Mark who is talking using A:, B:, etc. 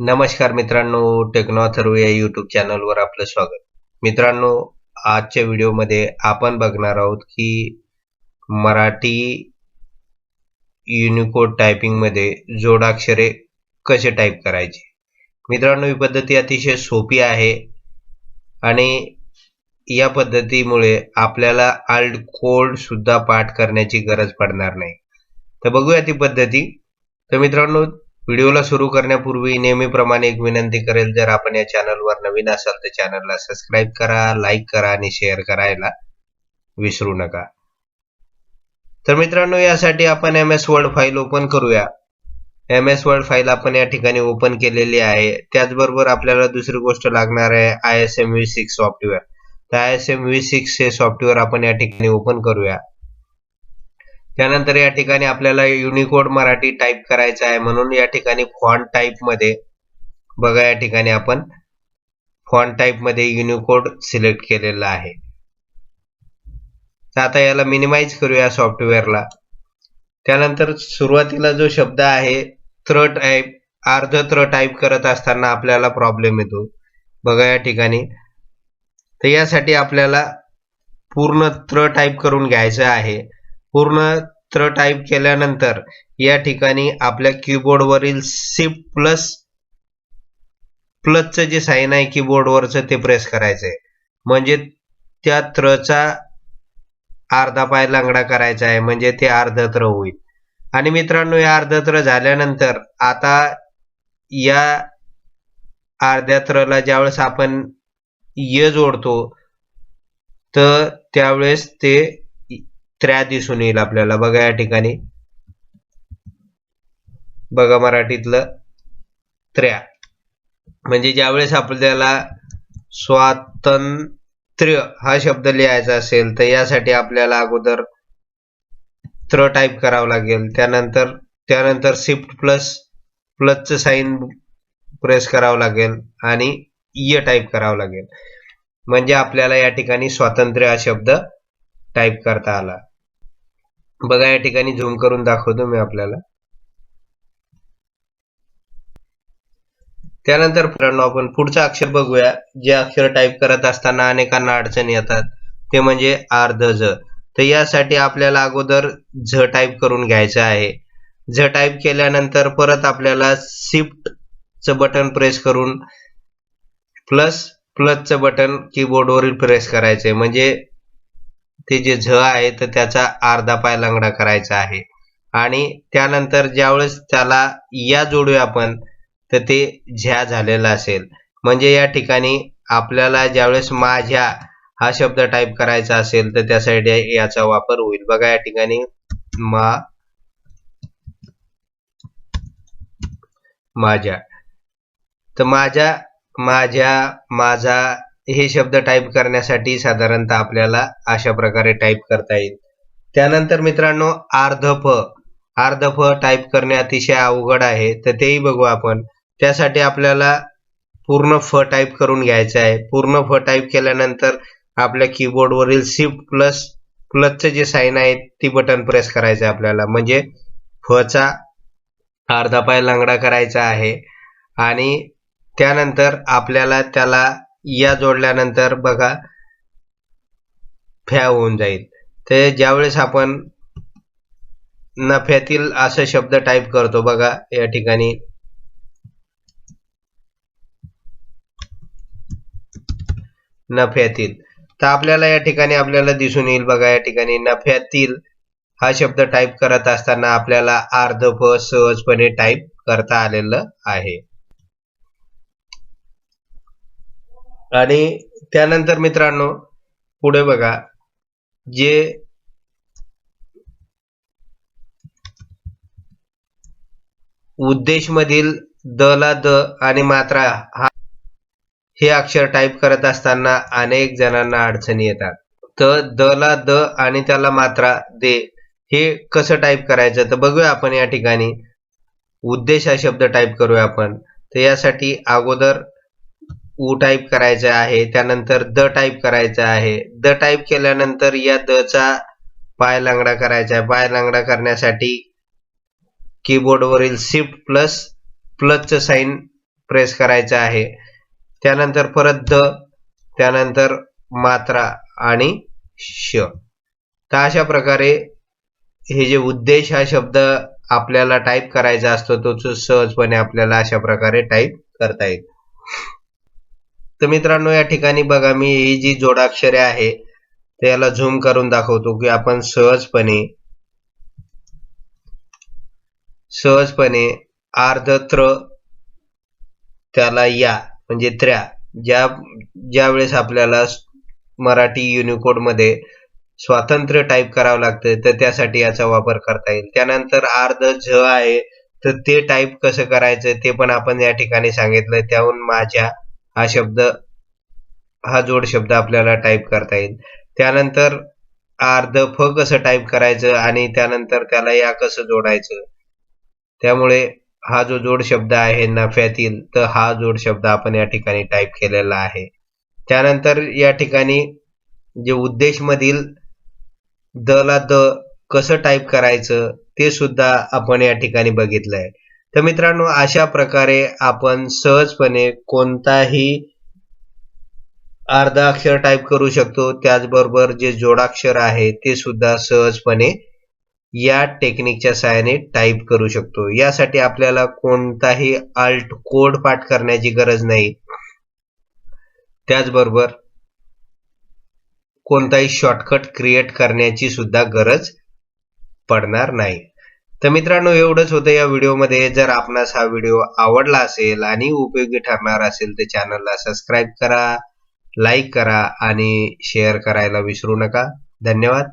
A: नमस्कार मित्रांनो टेक्नॉथर्व या युट्यूब चॅनलवर आपलं स्वागत. मित्रांनो आजच्या व्हिडिओमध्ये आपण बघणार आहोत की मराठी युनिकोड टायपिंगमध्ये जोडाक्षरे कसे टाईप करायचे. मित्रांनो ही पद्धती अतिशय सोपी आहे आणि या पद्धतीमुळे आपल्याला आल्ड कोड सुद्धा पाठ करण्याची गरज पडणार नाही. तर बघूया ती पद्धती. तर मित्रांनो व्हिडिओला सुरू करण्यापूर्वी नेहमीप्रमाणे एक विनंती करेल जर आपण या चॅनलवर नवीन असाल तर चॅनलला सबस्क्राईब करा लाईक करा आणि शेअर करायला विसरू नका. तर मित्रांनो यासाठी आपण M S word file open करूया. एम एस वर्ड फाईल आपण या ठिकाणी ओपन केलेली आहे. त्याचबरोबर आपल्याला दुसरी गोष्ट लागणार आहे I S M V six software. तर I S M V six हे सॉफ्टवेअर आपण या ठिकाणी ओपन करूया. त्यानंतर या ठिकाणी आपल्याला युनिकोड मराठी टाईप करायचा आहे. म्हणून या ठिकाणी फॉन्ट टाईपमध्ये बघा या ठिकाणी आपण फॉन्ट टाईपमध्ये युनिकोड सिलेक्ट केलेला आहे. तर आता याला मिनिमाइज करूया सॉफ्टवेअरला त्यानंतर सुरुवातीला जो शब्द आहे त्र टाईप अर्ध त्र टाईप करत असताना आपल्याला प्रॉब्लेम येतो. बघा या ठिकाणी. तर यासाठी आपल्याला पूर्ण त्र टाईप करून घ्यायचं आहे. पूर्ण त्र टाईप केल्यानंतर या ठिकाणी आपल्या कीबोर्डवरील शिफ्ट प्लस प्लसचं जे साईन आहे कीबोर्डवरचं ते प्रेस करायचं आहे म्हणजे त्या त्रचा अर्धा पाय लंगडा करायचा आहे. म्हणजे ते अर्ध त्र होईल. आणि मित्रांनो या अर्धत्र झाल्यानंतर आता या अर्ध्या त्रला ज्यावेळेस आपण य जोडतो तर त्यावेळेस ते त्र्या दिसून येईल आपल्याला. बघा या ठिकाणी. बघा मराठीतलं त्र्या. म्हणजे ज्यावेळेस आपल्याला स्वातंत्र्य हा शब्द लिहायचा असेल तर यासाठी आपल्याला अगोदर त्र टाईप करावं लागेल. त्यानंतर त्यानंतर शिफ्ट प्लस प्लसचं साईन प्रेस करावं लागेल आणि य टाईप करावं लागेल. म्हणजे आपल्याला या ठिकाणी स्वातंत्र्य हा शब्द टाईप करता आला. बघा या ठिकाणी झूम करून दाखवतो मी आपल्याला. त्यानंतर मित्रांनो आपण पुढचं अक्षर बघूया. जे अक्षर टाईप करत असताना अनेकांना अडचणी येतात. ते म्हणजे अर्ध झ तर यासाठी आपल्याला अगोदर झ टाईप करून घ्यायचं आहे. झ टाईप केल्यानंतर परत आपल्याला शिफ्ट च बटन प्रेस करून प्लस प्लसचं बटन कीबोर्डवरील प्रेस करायचंय. म्हणजे ते जे झ आहे तर त्याचा अर्धा पाय लंगडा करायचा आहे. आणि त्यानंतर ज्यावेळेस त्याला या जोडूया आपण तर ते झ्या झालेला असेल. म्हणजे या ठिकाणी आपल्याला ज्यावेळेस माझ्या हा शब्द टाईप करायचा असेल तर त्यासाठी याचा वापर होईल. बघा या ठिकाणी मा माझ्या तर माझ्या माझ्या माझा हे शब्द टाईप करण्यासाठी साधारणतः आपल्याला अशा प्रकारे टाईप करता येईल. त्यानंतर मित्रांनो अर्ध फ अर्ध फ टाईप करणे अतिशय अवघड आहे तर तेही बघू आपण. त्यासाठी आपल्याला पूर्ण फ टाईप करून घ्यायचं आहे. पूर्ण फ टाईप केल्यानंतर आपल्या कीबोर्डवरील शिफ्ट प्लस प्लसचं जे साईन आहे ती बटन प्रेस करायचं आहे आपल्याला. म्हणजे फचा अर्धा पाय लंगडा करायचा आहे. आणि त्यानंतर आपल्याला त्याला या जोडल्यानंतर बघा फ्या होऊन जाईल. ते ज्यावेळेस आपण नफ्यातील असं शब्द टाईप करतो बघा या ठिकाणी. नफ्यातील. तर आपल्याला या ठिकाणी आपल्याला दिसून येईल बघा या ठिकाणी नफ्यातील हा शब्द टाईप करत असताना आपल्याला अर्ध फ सहजपणे टाईप करता आलेलं आहे. आणि त्यानंतर मित्रांनो पुढे बघा जे उद्देश मधील द ला द आणि मात्रा हा हे अक्षर टाईप करत असताना अनेक जणांना अडचणी येतात. तर द ला द आणि त्याला मात्रा दे हे कसं टाईप करायचं? तर बघूया आपण या ठिकाणी. उद्देश हा शब्द टाईप करूया आपण. तर यासाठी अगोदर उ टाईप करायचं आहे त्यानंतर द टाईप करायचं आहे. द टाईप केल्यानंतर या द चा पाय लांगडा करायचा आहे. पाय लांगडा करण्यासाठी कीबोर्डवरील शिफ्ट प्लस प्लसचं साईन प्रेस करायचं आहे. त्यानंतर परत द त्यानंतर मात्रा आणि श. तर अशा प्रकारे हे जे उद्देश हा शब्द आपल्याला टाईप करायचा असतो तो सहजपणे आपल्याला अशा प्रकारे टाईप करता येईल तर मित्रांनो या ठिकाणी बघा मी ही जी जोडाक्षरे आहे त्याला झूम करून दाखवतो की आपण सहजपणे सहजपणे आर्धत्र त्याला या म्हणजे त्र्या ज्या ज्या वेळेस आपल्याला मराठी युनिकोडमध्ये स्वातंत्र्य टाईप करावं लागतं तर त्यासाठी याचा वापर करता येईल. त्यानंतर अर्ध झ आहे तर ते टाईप कसं करायचं ते पण आपण या ठिकाणी सांगितलं त्याहून माझ्या हा शब्द हा जोड शब्द आपल्याला टाईप करता येईल. त्यानंतर अर्ध फ कसं टाईप करायचं आणि त्यानंतर त्याला या कसं जोडायचं. त्यामुळे हा जो जोड शब्द आहे नफ्यातील तर हा जोड शब्द आपण या ठिकाणी टाईप केलेला आहे. त्यानंतर या ठिकाणी जे उद्देश मधील द ला द कसं टाईप करायचं ते सुद्धा आपण या ठिकाणी बघितलंय. तर मित्रांनो अशा प्रकारे आपण सहजपणे कोणताही अर्धा अक्षर टाईप करू शकतो. त्याचबरोबर जे जोडाक्षर आहे ते सुद्धा सहजपणे या टेक्निकच्या सहाय्याने टाईप करू शकतो. यासाठी आपल्याला कोणताही आल्ट कोड पाठ करण्याची गरज नाही. त्याचबरोबर कोणताही शॉर्टकट क्रिएट करण्याची सुद्धा गरज पडणार नाही. तर मित्रांनो एवढंच होतं या व्हिडिओमध्ये. जर आपणास हा व्हिडिओ आवडला असेल आणि उपयोगी ठरणार असेल तर चॅनलला सबस्क्राईब करा लाईक करा आणि शेअर करायला विसरू नका. धन्यवाद.